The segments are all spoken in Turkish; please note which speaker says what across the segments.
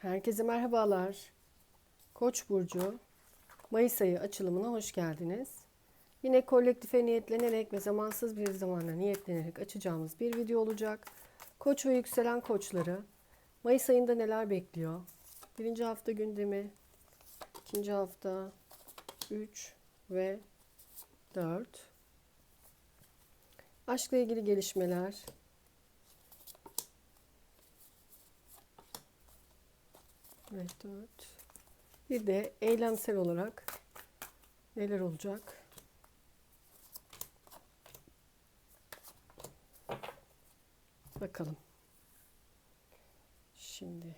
Speaker 1: Herkese merhabalar. Koç burcu Mayıs ayı açılımına hoş geldiniz. Yine kolektife niyetlenerek ve zamansız bir zamanda niyetlenerek açacağımız bir video olacak. Koç ve yükselen koçları Mayıs ayında neler bekliyor? Birinci hafta gündemi, ikinci hafta, 3 ve 4. Aşkla ilgili gelişmeler, Evet, dört. Bir de eylemsel olarak neler olacak? Bakalım. Şimdi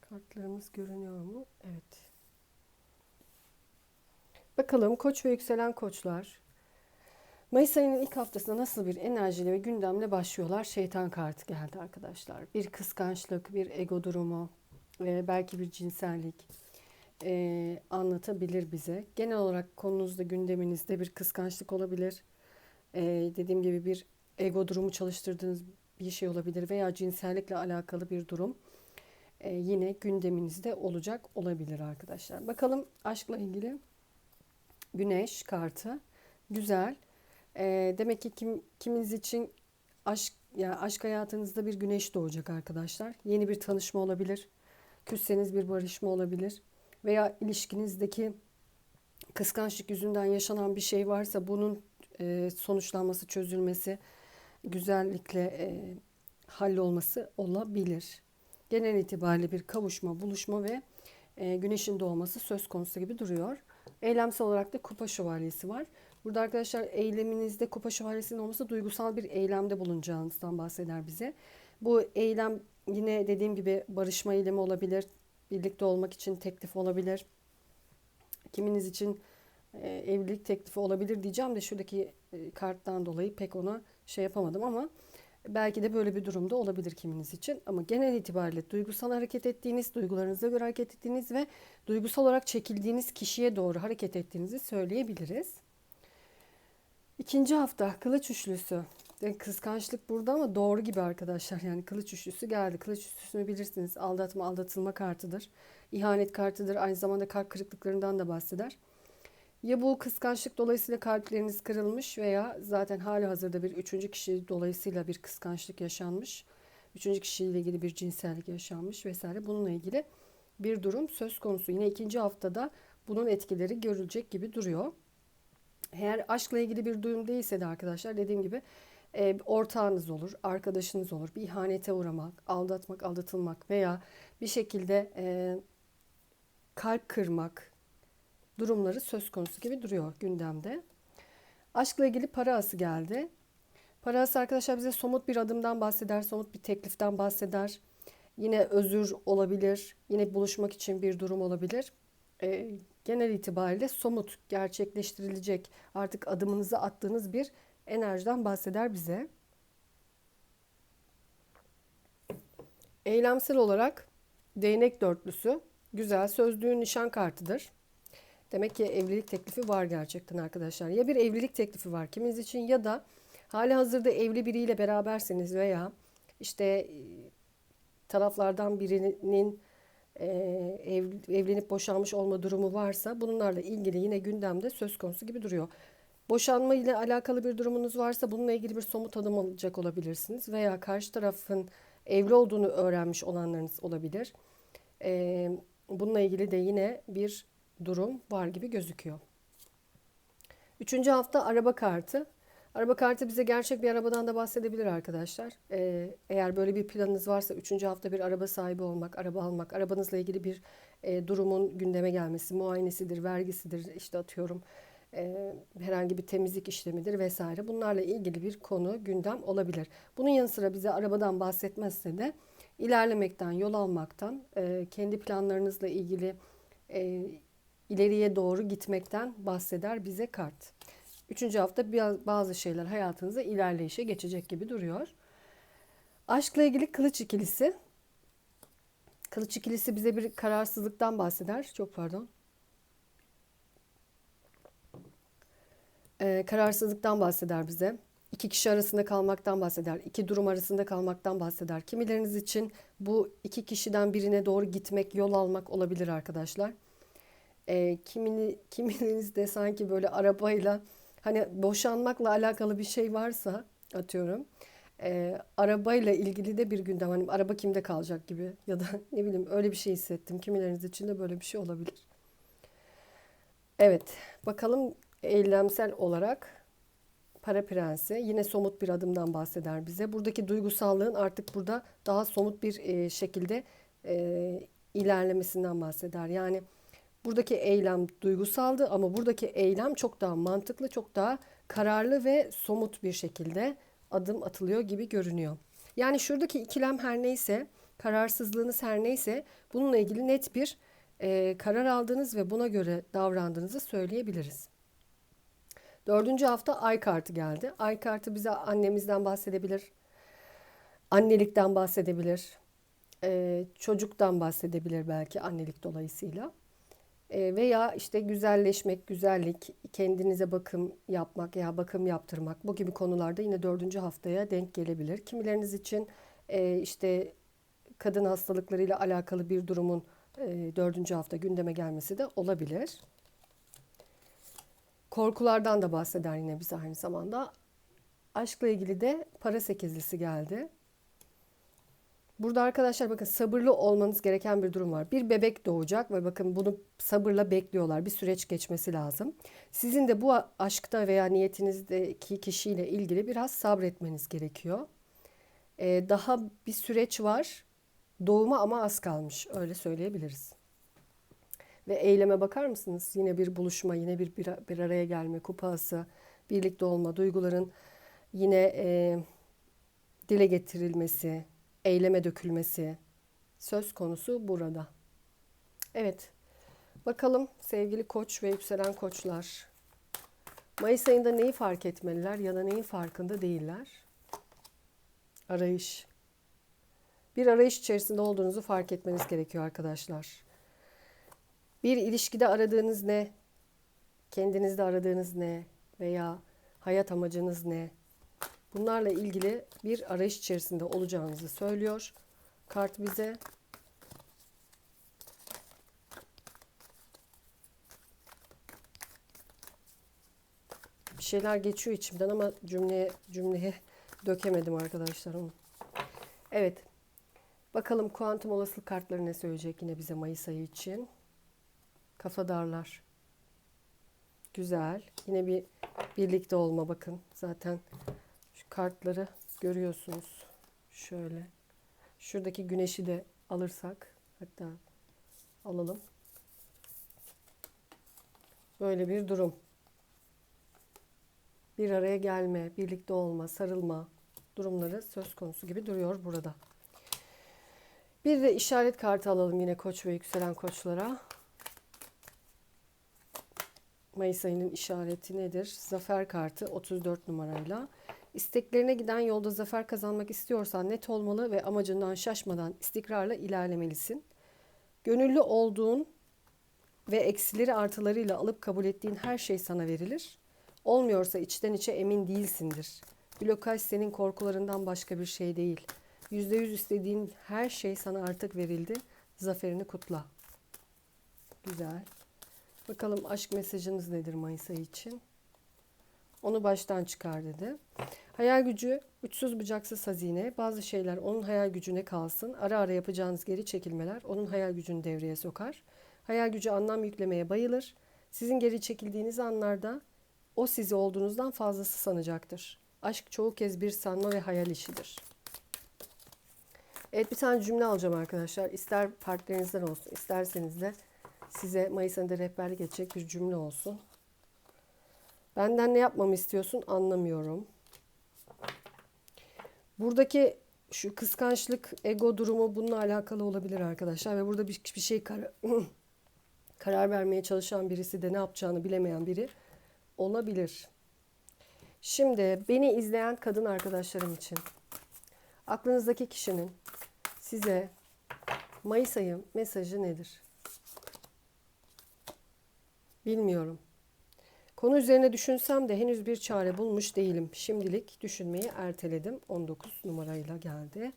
Speaker 1: kartlarımız görünüyor mu? Evet. Bakalım koç ve yükselen koçlar Mayıs ayının ilk haftasında nasıl bir enerjiyle ve gündemle başlıyorlar? Şeytan kartı geldi arkadaşlar. Bir kıskançlık, bir ego durumu, e, belki bir cinsellik e, anlatabilir bize. Genel olarak konunuzda, gündeminizde bir kıskançlık olabilir. E, dediğim gibi bir ego durumu çalıştırdığınız bir şey olabilir veya cinsellikle alakalı bir durum e, yine gündeminizde olacak olabilir arkadaşlar. Bakalım aşkla ilgili güneş kartı güzel. E, demek ki kim, kiminiz için aşk yani aşk hayatınızda bir güneş doğacak arkadaşlar. Yeni bir tanışma olabilir. Küsseniz bir barışma olabilir. Veya ilişkinizdeki kıskançlık yüzünden yaşanan bir şey varsa bunun e, sonuçlanması, çözülmesi, güzellikle e, hallolması olabilir. Genel itibariyle bir kavuşma, buluşma ve e, güneşin doğması söz konusu gibi duruyor. Eylemsel olarak da kupa şövalyesi var. Burada arkadaşlar eyleminizde kupa şövalyesinin olması duygusal bir eylemde bulunacağınızdan bahseder bize. Bu eylem yine dediğim gibi barışma eylemi olabilir. Birlikte olmak için teklif olabilir. Kiminiz için e, evlilik teklifi olabilir diyeceğim de şuradaki e, karttan dolayı pek ona şey yapamadım ama belki de böyle bir durumda olabilir kiminiz için. Ama genel itibariyle duygusal hareket ettiğiniz, duygularınıza göre hareket ettiğiniz ve duygusal olarak çekildiğiniz kişiye doğru hareket ettiğinizi söyleyebiliriz. İkinci hafta kılıç üçlüsü. Yani kıskançlık burada ama doğru gibi arkadaşlar. Yani kılıç üçlüsü geldi. Kılıç üçlüsünü bilirsiniz. Aldatma, aldatılma kartıdır. İhanet kartıdır. Aynı zamanda kalp kırıklıklarından da bahseder. Ya bu kıskançlık dolayısıyla kalpleriniz kırılmış veya zaten hali hazırda bir üçüncü kişi dolayısıyla bir kıskançlık yaşanmış. Üçüncü kişiyle ilgili bir cinsellik yaşanmış vesaire. Bununla ilgili bir durum söz konusu. Yine ikinci haftada bunun etkileri görülecek gibi duruyor. Eğer aşkla ilgili bir duyum değilse de arkadaşlar dediğim gibi e, ortağınız olur, arkadaşınız olur. Bir ihanete uğramak, aldatmak, aldatılmak veya bir şekilde e, kalp kırmak durumları söz konusu gibi duruyor gündemde. Aşkla ilgili para ası geldi. Para ası arkadaşlar bize somut bir adımdan bahseder, somut bir tekliften bahseder. Yine özür olabilir, yine buluşmak için bir durum olabilir. E, genel itibariyle somut, gerçekleştirilecek artık adımınızı attığınız bir enerjiden bahseder bize. Eylemsel olarak değnek dörtlüsü güzel sözlüğün nişan kartıdır. Demek ki evlilik teklifi var gerçekten arkadaşlar. Ya bir evlilik teklifi var kiminiz için ya da hali hazırda evli biriyle beraberseniz veya işte e, taraflardan birinin e, ev, evlenip boşanmış olma durumu varsa bunlarla ilgili yine gündemde söz konusu gibi duruyor. Boşanma ile alakalı bir durumunuz varsa bununla ilgili bir somut adım alacak olabilirsiniz veya karşı tarafın evli olduğunu öğrenmiş olanlarınız olabilir. E, bununla ilgili de yine bir durum var gibi gözüküyor. Üçüncü hafta araba kartı. Araba kartı bize gerçek bir arabadan da bahsedebilir arkadaşlar. Ee, eğer böyle bir planınız varsa üçüncü hafta bir araba sahibi olmak, araba almak, arabanızla ilgili bir e, durumun gündeme gelmesi, muayenesidir, vergisidir, işte atıyorum e, herhangi bir temizlik işlemidir vesaire. Bunlarla ilgili bir konu gündem olabilir. Bunun yanı sıra bize arabadan bahsetmezse de ilerlemekten, yol almaktan, e, kendi planlarınızla ilgili e, ileriye doğru gitmekten bahseder bize kart. Üçüncü hafta bazı şeyler hayatınıza ilerleyişe geçecek gibi duruyor. Aşkla ilgili kılıç ikilisi. Kılıç ikilisi bize bir kararsızlıktan bahseder. Çok pardon. Ee, kararsızlıktan bahseder bize. iki kişi arasında kalmaktan bahseder. iki durum arasında kalmaktan bahseder. Kimileriniz için bu iki kişiden birine doğru gitmek, yol almak olabilir arkadaşlar. E, kimini, kiminiz de sanki böyle arabayla hani boşanmakla alakalı bir şey varsa atıyorum. E, arabayla ilgili de bir gündem hani araba kimde kalacak gibi ya da ne bileyim öyle bir şey hissettim. Kimileriniz için de böyle bir şey olabilir. Evet, bakalım eylemsel olarak Para Prensi yine somut bir adımdan bahseder bize. Buradaki duygusallığın artık burada daha somut bir e, şekilde e, ilerlemesinden bahseder. Yani buradaki eylem duygusaldı ama buradaki eylem çok daha mantıklı, çok daha kararlı ve somut bir şekilde adım atılıyor gibi görünüyor. Yani şuradaki ikilem her neyse, kararsızlığınız her neyse bununla ilgili net bir e, karar aldığınız ve buna göre davrandığınızı söyleyebiliriz. Dördüncü hafta ay kartı geldi. Ay kartı bize annemizden bahsedebilir, annelikten bahsedebilir, e, çocuktan bahsedebilir belki annelik dolayısıyla. E, veya işte güzelleşmek, güzellik, kendinize bakım yapmak ya bakım yaptırmak bu gibi konularda yine dördüncü haftaya denk gelebilir. Kimileriniz için e, işte kadın hastalıklarıyla alakalı bir durumun e, dördüncü hafta gündeme gelmesi de olabilir. Korkulardan da bahseder yine bize aynı zamanda. Aşkla ilgili de para sekizlisi geldi. Burada arkadaşlar bakın sabırlı olmanız gereken bir durum var. Bir bebek doğacak ve bakın bunu sabırla bekliyorlar. Bir süreç geçmesi lazım. Sizin de bu aşkta veya niyetinizdeki kişiyle ilgili biraz sabretmeniz gerekiyor. Ee, daha bir süreç var. Doğuma ama az kalmış. Öyle söyleyebiliriz. Ve eyleme bakar mısınız? Yine bir buluşma, yine bir bir, bir araya gelme, kupası, birlikte olma, duyguların yine e, dile getirilmesi, eyleme dökülmesi söz konusu burada. Evet. Bakalım sevgili koç ve yükselen koçlar. Mayıs ayında neyi fark etmeliler ya da neyin farkında değiller? Arayış. Bir arayış içerisinde olduğunuzu fark etmeniz gerekiyor arkadaşlar. Bir ilişkide aradığınız ne? Kendinizde aradığınız ne? Veya hayat amacınız ne? Bunlarla ilgili bir arayış içerisinde olacağınızı söylüyor. Kart bize bir şeyler geçiyor içimden ama cümleye cümleye dökemedim arkadaşlar onu. Evet. Bakalım kuantum olasılık kartları ne söyleyecek yine bize Mayıs ayı için. Kafa darlar. Güzel. Yine bir birlikte olma bakın. Zaten kartları görüyorsunuz. Şöyle. Şuradaki güneşi de alırsak hatta alalım. Böyle bir durum. Bir araya gelme, birlikte olma, sarılma durumları söz konusu gibi duruyor burada. Bir de işaret kartı alalım yine koç ve yükselen koçlara. Mayıs ayının işareti nedir? Zafer kartı 34 numarayla. İsteklerine giden yolda zafer kazanmak istiyorsan net olmalı ve amacından şaşmadan istikrarla ilerlemelisin. Gönüllü olduğun ve eksileri artılarıyla alıp kabul ettiğin her şey sana verilir. Olmuyorsa içten içe emin değilsindir. Blokaj senin korkularından başka bir şey değil. %100 istediğin her şey sana artık verildi. Zaferini kutla. Güzel. Bakalım aşk mesajınız nedir Mayıs ayı için? Onu baştan çıkar dedi. Hayal gücü uçsuz bucaksız hazine. Bazı şeyler onun hayal gücüne kalsın. Ara ara yapacağınız geri çekilmeler onun hayal gücünü devreye sokar. Hayal gücü anlam yüklemeye bayılır. Sizin geri çekildiğiniz anlarda o sizi olduğunuzdan fazlası sanacaktır. Aşk çoğu kez bir sanma ve hayal işidir. Evet bir tane cümle alacağım arkadaşlar. İster partnerinizden olsun, isterseniz de size Mayıs ayında rehberlik edecek bir cümle olsun. Benden ne yapmamı istiyorsun anlamıyorum. Buradaki şu kıskançlık, ego durumu bununla alakalı olabilir arkadaşlar. Ve burada bir, bir şey kar karar vermeye çalışan birisi de ne yapacağını bilemeyen biri olabilir. Şimdi beni izleyen kadın arkadaşlarım için aklınızdaki kişinin size Mayıs ayı mesajı nedir? Bilmiyorum. Konu üzerine düşünsem de henüz bir çare bulmuş değilim. Şimdilik düşünmeyi erteledim. 19 numarayla geldi.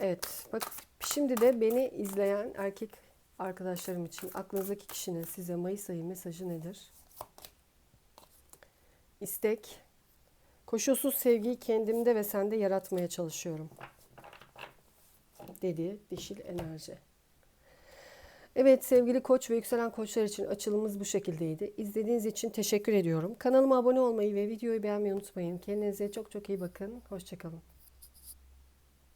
Speaker 1: Evet, bak şimdi de beni izleyen erkek arkadaşlarım için aklınızdaki kişinin size Mayıs ayı mesajı nedir? İstek, koşulsuz sevgiyi kendimde ve sende yaratmaya çalışıyorum. Dedi dişil enerji. Evet sevgili koç ve yükselen koçlar için açılımımız bu şekildeydi. İzlediğiniz için teşekkür ediyorum. Kanalıma abone olmayı ve videoyu beğenmeyi unutmayın. Kendinize çok çok iyi bakın. Hoşçakalın.